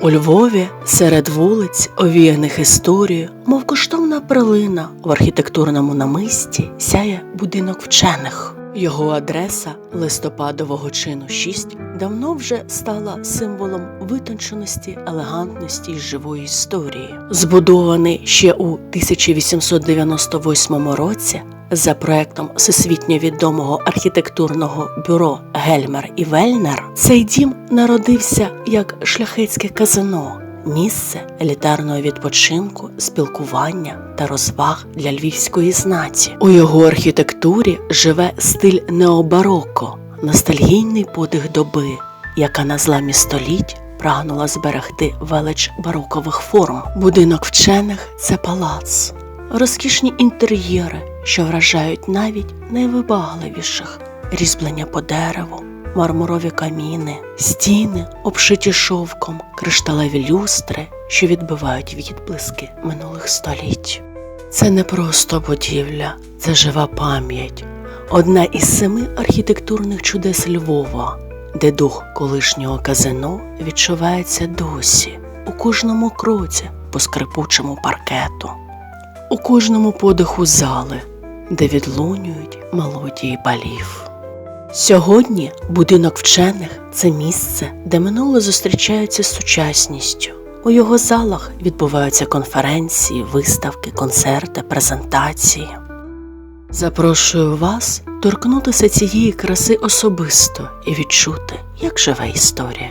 У Львові серед вулиць, овіяних історією, мов коштовна прилина в архітектурному намисті сяє будинок вчених. Його адреса листопадового чину 6 давно вже стала символом витонченості, елегантності й живої історії. Збудований ще у 1898 році за проектом всесвітньо відомого архітектурного бюро Гельмер і Вельнер, цей дім народився як шляхетське казино, місце елітарного відпочинку, спілкування та розваг для львівської знаті. У його архітектурі живе стиль необароко, ностальгійний подих доби, яка на зламі століть прагнула зберегти велич барокових форм. Будинок вчених це палац, розкішні інтер'єри, що вражають навіть найвибагливіших різьблення по дереву, мармурові каміни, стіни, обшиті шовком, кришталеві люстри, що відбивають відблиски минулих століть. Це не просто будівля, це жива пам'ять, одна із семи архітектурних чудес Львова, де дух колишнього казино відчувається досі, у кожному кроці по скрипучому паркету, у кожному подиху зали, де відлунюють мелодії балів. Сьогодні будинок вчених це місце, де минуле зустрічається з сучасністю. У його залах відбуваються конференції, виставки, концерти, презентації. Запрошую вас торкнутися цієї краси особисто і відчути, як живе історія.